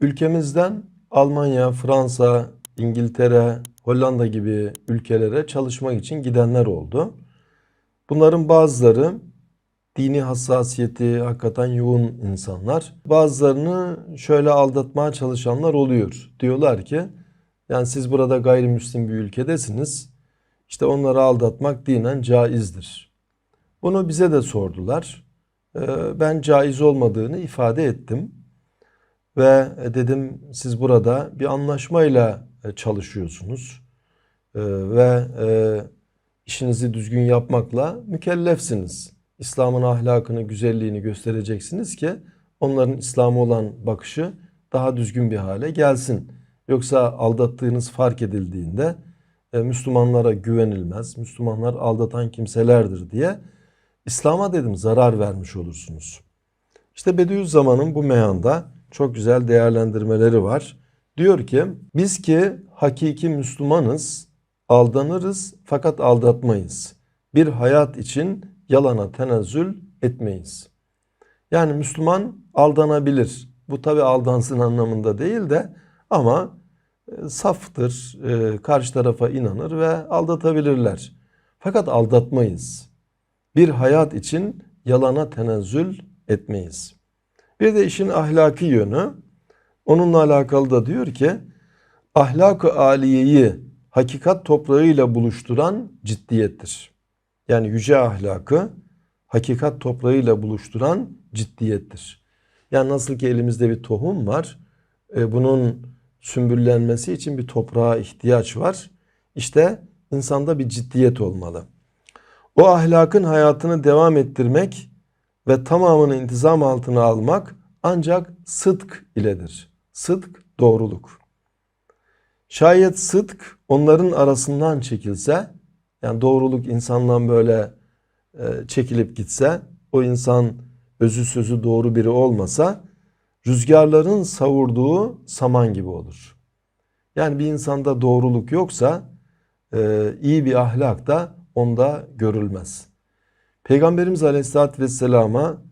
Ülkemizden Almanya, Fransa, İngiltere, Hollanda gibi ülkelere çalışmak için gidenler oldu. Bunların bazıları dini hassasiyeti hakikaten yoğun insanlar. Bazılarını şöyle aldatmaya çalışanlar oluyor. Diyorlar ki yani siz burada gayrimüslim bir ülkedesiniz. İşte onları aldatmak dinen caizdir. Bunu bize de sordular. Ee, Ben caiz olmadığını ifade ettim. Ve e, dedim siz burada bir anlaşmayla e, çalışıyorsunuz. Ee, Ve e, işinizi düzgün yapmakla mükellefsiniz. İslam'ın ahlakını, güzelliğini göstereceksiniz ki onların İslam'a olan bakışı daha düzgün bir hale gelsin. Yoksa aldattığınız fark edildiğinde e, Müslümanlara güvenilmez, Müslümanlar aldatan kimselerdir diye İslam'a dedim zarar vermiş olursunuz. İşte Bediüzzaman'ın bu meyanda çok güzel değerlendirmeleri var. Diyor ki biz ki hakiki Müslümanız, aldanırız fakat aldatmayız. Bir hayat için yalana tenezzül etmeyiz. Yani Müslüman aldanabilir. Bu tabi aldansın anlamında değil de ama e, saftır, e, karşı tarafa inanır ve aldatabilirler. Fakat aldatmayız. Bir hayat için yalana tenezzül etmeyiz. Bir de işin ahlaki yönü. Onunla alakalı da diyor ki ahlak-ı aliyeyi hakikat toprağıyla buluşturan ciddiyettir. Yani yüce ahlakı hakikat toprağıyla buluşturan ciddiyettir. Yani nasıl ki elimizde bir tohum var, e, bunun sümbüllenmesi için bir toprağa ihtiyaç var. İşte insanda bir ciddiyet olmalı. O ahlakın hayatını devam ettirmek ve tamamını intizam altına almak ancak sıdk iledir. Sıdk doğruluk. Şayet sıdk onların arasından çekilse, yani doğruluk insandan böyle e, çekilip gitse, o insan özü sözü doğru biri olmasa, rüzgarların savurduğu saman gibi olur. Yani bir insanda doğruluk yoksa, e, iyi bir ahlak da onda görülmez. Peygamberimiz Aleyhisselatü Vesselam'a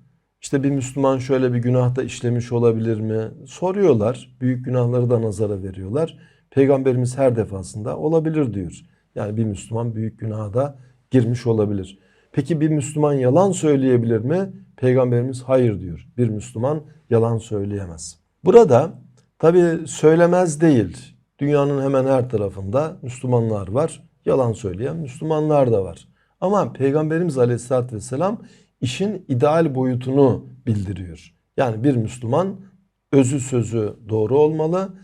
işte bir Müslüman şöyle bir günahta işlemiş olabilir mi? Soruyorlar. Büyük günahları da nazara veriyorlar. Peygamberimiz her defasında olabilir diyor. Yani bir Müslüman büyük günaha da girmiş olabilir. Peki bir Müslüman yalan söyleyebilir mi? Peygamberimiz hayır diyor. Bir Müslüman yalan söyleyemez. Burada tabi söylemez değil. Dünyanın hemen her tarafında Müslümanlar var. Yalan söyleyen Müslümanlar da var. Ama Peygamberimiz Aleyhisselatü Vesselam işin ideal boyutunu bildiriyor. Yani bir Müslüman özü sözü doğru olmalı,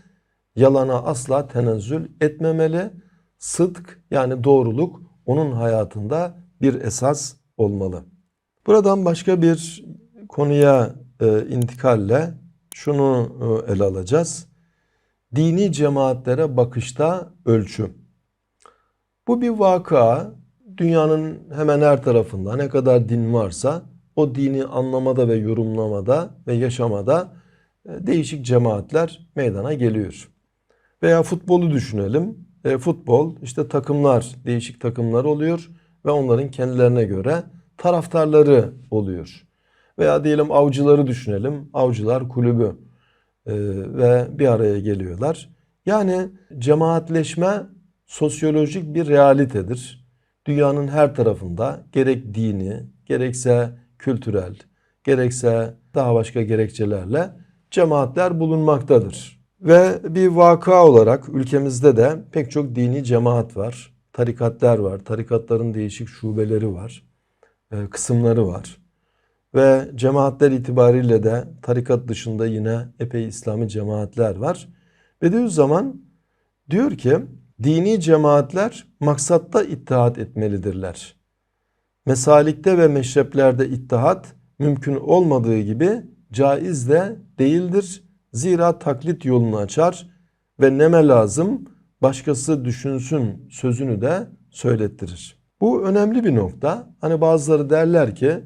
yalana asla tenezzül etmemeli, sıdk yani doğruluk onun hayatında bir esas olmalı. Buradan başka bir konuya e, intikalle şunu e, ele alacağız. Dini cemaatlere bakışta ölçü. Bu bir vaka. Dünyanın hemen her tarafında ne kadar din varsa o dini anlamada ve yorumlamada ve yaşamada e, değişik cemaatler meydana geliyor. Veya futbolu düşünelim. E, futbol işte takımlar, değişik takımlar oluyor ve onların kendilerine göre taraftarları oluyor. Veya diyelim avcıları düşünelim. Avcılar kulübü e, ve bir araya geliyorlar. Yani cemaatleşme sosyolojik bir realitedir. Dünyanın her tarafında gerek dini, gerekse kültürel, gerekse daha başka gerekçelerle cemaatler bulunmaktadır. Ve bir vaka olarak ülkemizde de pek çok dini cemaat var, tarikatlar var, tarikatların değişik şubeleri var, e, kısımları var. Ve cemaatler itibariyle de tarikat dışında yine epey İslami cemaatler var. Bediüzzaman diyor ki dini cemaatler maksatta ittihat etmelidirler. Mesalikte ve meşreplerde ittihat mümkün olmadığı gibi caiz de değildir. Zira taklit yolunu açar ve neme lazım başkası düşünsün sözünü de söylettirir. Bu önemli bir nokta. Hani bazıları derler ki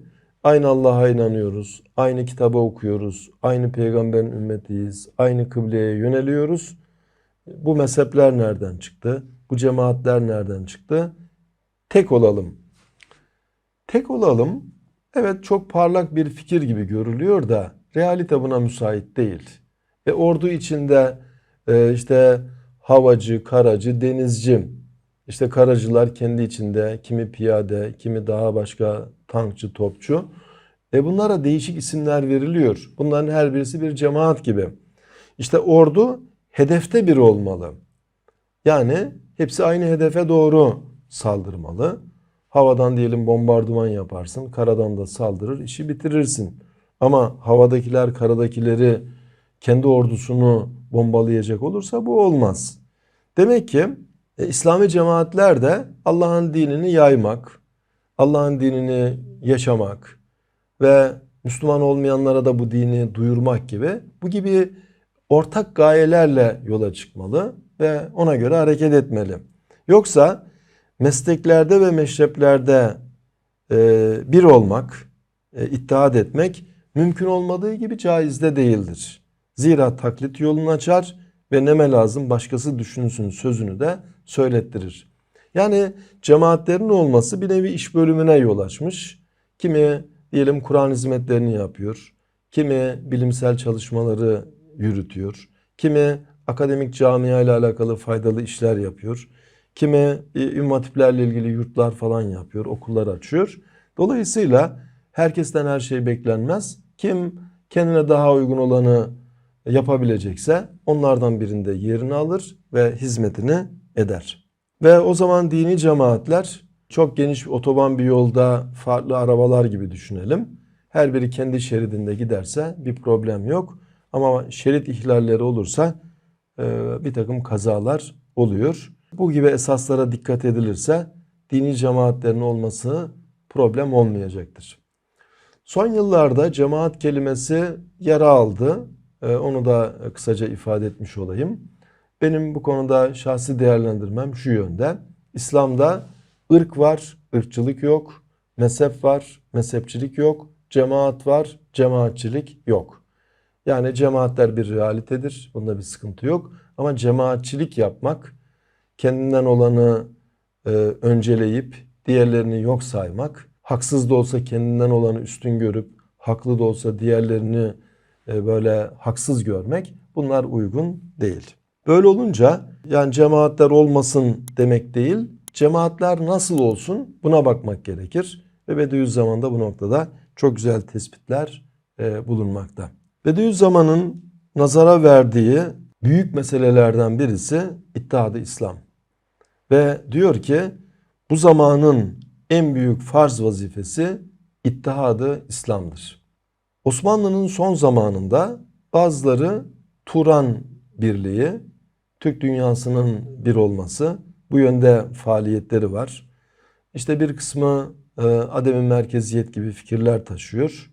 aynı Allah'a inanıyoruz, aynı kitabı okuyoruz, aynı peygamberin ümmetiyiz, aynı kıbleye yöneliyoruz. Bu mezhepler nereden çıktı? Bu cemaatler nereden çıktı? Tek olalım. Tek olalım. Evet çok parlak bir fikir gibi görülüyor da realite buna müsait değil. E, ordu içinde e, işte havacı, karacı, denizci, işte karacılar kendi içinde, kimi piyade, kimi daha başka tankçı, topçu. E bunlara değişik isimler veriliyor. Bunların her birisi bir cemaat gibi. İşte ordu hedefte bir olmalı. Yani hepsi aynı hedefe doğru saldırmalı. Havadan diyelim bombardıman yaparsın, karadan da saldırır, işi bitirirsin. Ama havadakiler karadakileri kendi ordusunu bombalayacak olursa bu olmaz. Demek ki e, İslami cemaatler de Allah'ın dinini yaymak, Allah'ın dinini yaşamak ve Müslüman olmayanlara da bu dini duyurmak gibi bu gibi ortak gayelerle yola çıkmalı ve ona göre hareket etmeli. Yoksa mesleklerde ve meşreplerde e, bir olmak, e, ittihat etmek mümkün olmadığı gibi caiz de değildir. Zira taklit yolunu açar ve neme lazım başkası düşünsün sözünü de söylettirir. Yani cemaatlerin olması bir nevi iş bölümüne yol açmış. Kimi diyelim Kur'an hizmetlerini yapıyor. Kimi bilimsel çalışmaları yürütüyor. Kimi akademik camia ile alakalı faydalı işler yapıyor. Kimi ümmet hatiplerle ilgili yurtlar falan yapıyor, okullar açıyor. Dolayısıyla herkesten her şey beklenmez. Kim kendine daha uygun olanı yapabilecekse onlardan birinde yerini alır ve hizmetini eder. Ve o zaman dini cemaatler çok geniş otoban bir yolda farklı arabalar gibi düşünelim. Her biri kendi şeridinde giderse bir problem yok. Ama şerit ihlalleri olursa e, bir takım kazalar oluyor. Bu gibi esaslara dikkat edilirse dini cemaatlerin olması problem olmayacaktır. Son yıllarda cemaat kelimesi yer aldı. Ee, onu da kısaca ifade etmiş olayım. Benim bu konuda şahsi değerlendirmem şu yönde. İslam'da ırk var, ırkçılık yok. Mezhep var, mezhepçilik yok. Cemaat var, cemaatçilik yok. Yani cemaatler bir realitedir. Bunda bir sıkıntı yok. Ama cemaatçilik yapmak, kendinden olanı e, önceleyip diğerlerini yok saymak, haksız da olsa kendinden olanı üstün görüp, haklı da olsa diğerlerini e, böyle haksız görmek bunlar uygun değil. Böyle olunca yani cemaatler olmasın demek değil, cemaatler nasıl olsun buna bakmak gerekir. Ve Bediüzzaman'da bu noktada çok güzel tespitler e, bulunmakta. Bediüzzaman'ın nazara verdiği büyük meselelerden birisi İttihadı İslam. Ve diyor ki bu zamanın en büyük farz vazifesi İttihadı İslam'dır. Osmanlı'nın son zamanında bazıları Turan Birliği, Türk dünyasının bir olması bu yönde faaliyetleri var. İşte bir kısmı e, ademi merkeziyet gibi fikirler taşıyor.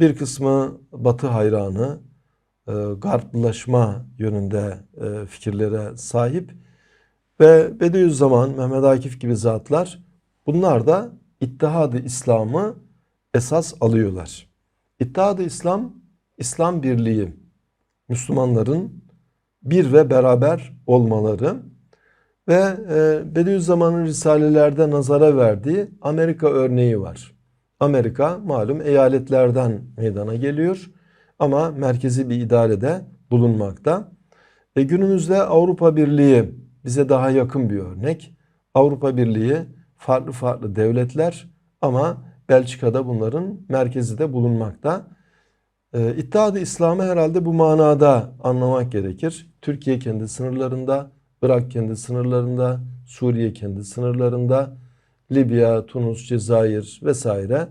Bir kısmı Batı hayranı, e, garplaşma yönünde e, fikirlere sahip. Ve Bediüzzaman, Mehmet Akif gibi zatlar bunlar da İttihadı İslam'ı esas alıyorlar. İttihadı İslam, İslam birliği, Müslümanların bir ve beraber olmaları ve e, Bediüzzaman'ın risalelerde nazara verdiği Amerika örneği var. Amerika malum eyaletlerden meydana geliyor ama merkezi bir idarede bulunmakta. E günümüzde Avrupa Birliği bize daha yakın bir örnek. Avrupa Birliği farklı farklı devletler ama Belçika'da bunların merkezi de bulunmakta. E, İttihat-ı İslam'ı herhalde bu manada anlamak gerekir. Türkiye kendi sınırlarında, Irak kendi sınırlarında, Suriye kendi sınırlarında, Libya, Tunus, Cezayir vesaire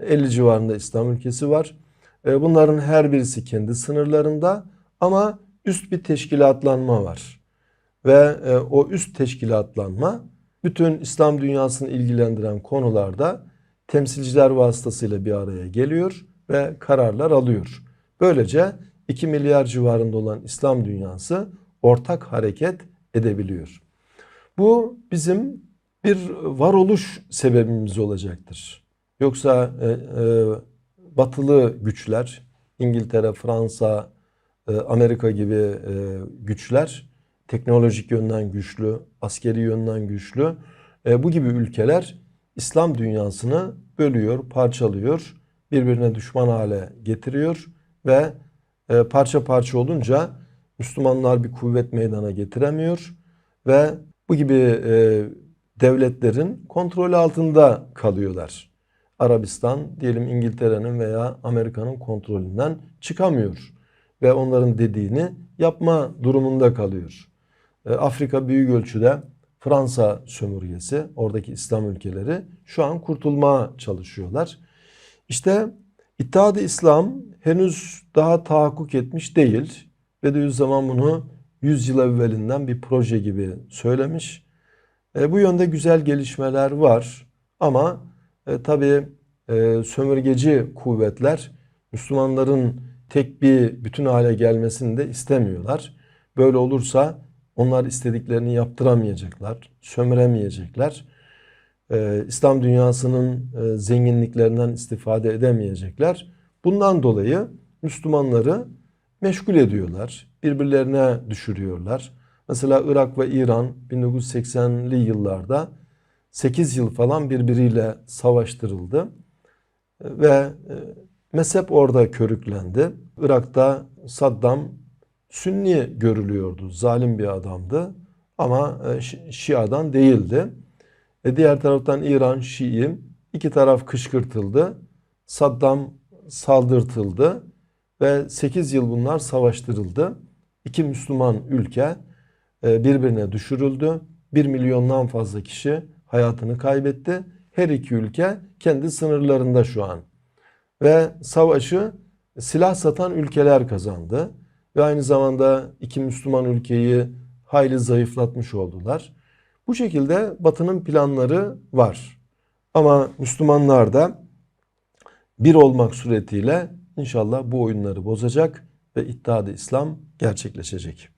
50 civarında İslam ülkesi var. E, bunların her birisi kendi sınırlarında ama üst bir teşkilatlanma var. Ve e, o üst teşkilatlanma bütün İslam dünyasını ilgilendiren konularda temsilciler vasıtasıyla bir araya geliyor ve kararlar alıyor. Böylece 2 milyar civarında olan İslam dünyası ortak hareket edebiliyor. Bu bizim bir varoluş sebebimiz olacaktır. Yoksa e, e, batılı güçler, İngiltere, Fransa, e, Amerika gibi e, güçler teknolojik yönden güçlü, askeri yönden güçlü. E, bu gibi ülkeler İslam dünyasını bölüyor, parçalıyor, birbirine düşman hale getiriyor ve e, parça parça olunca Müslümanlar bir kuvvet meydana getiremiyor ve bu gibi e, devletlerin kontrolü altında kalıyorlar. Arabistan diyelim İngiltere'nin veya Amerika'nın kontrolünden çıkamıyor ve onların dediğini yapma durumunda kalıyor. E, Afrika büyük ölçüde Fransa sömürgesi, oradaki İslam ülkeleri şu an kurtulmaya çalışıyorlar. İşte İttihad-ı İslam henüz daha tahakkuk etmiş değil. Bediüzzaman bunu 100 yıl evvelinden bir proje gibi söylemiş. E, bu yönde güzel gelişmeler var ama e, tabii e, sömürgeci kuvvetler Müslümanların tek bir bütün hale gelmesini de istemiyorlar. Böyle olursa onlar istediklerini yaptıramayacaklar, sömüremeyecekler. Ee, İslam dünyasının e, zenginliklerinden istifade edemeyecekler. Bundan dolayı Müslümanları meşgul ediyorlar, birbirlerine düşürüyorlar. Mesela Irak ve İran 1980'li yıllarda 8 yıl falan birbiriyle savaştırıldı ve e, mezhep orada körüklendi. Irak'ta Saddam Sünni görülüyordu, zalim bir adamdı ama e, Şi- Şia'dan değildi. E diğer taraftan İran Şii iki taraf kışkırtıldı. Saddam saldırtıldı ve 8 yıl bunlar savaştırıldı. İki Müslüman ülke birbirine düşürüldü. 1 milyondan fazla kişi hayatını kaybetti. Her iki ülke kendi sınırlarında şu an. Ve savaşı silah satan ülkeler kazandı. Ve aynı zamanda iki Müslüman ülkeyi hayli zayıflatmış oldular. Bu şekilde Batı'nın planları var. Ama Müslümanlar da bir olmak suretiyle inşallah bu oyunları bozacak ve İttihad-ı İslam gerçekleşecek.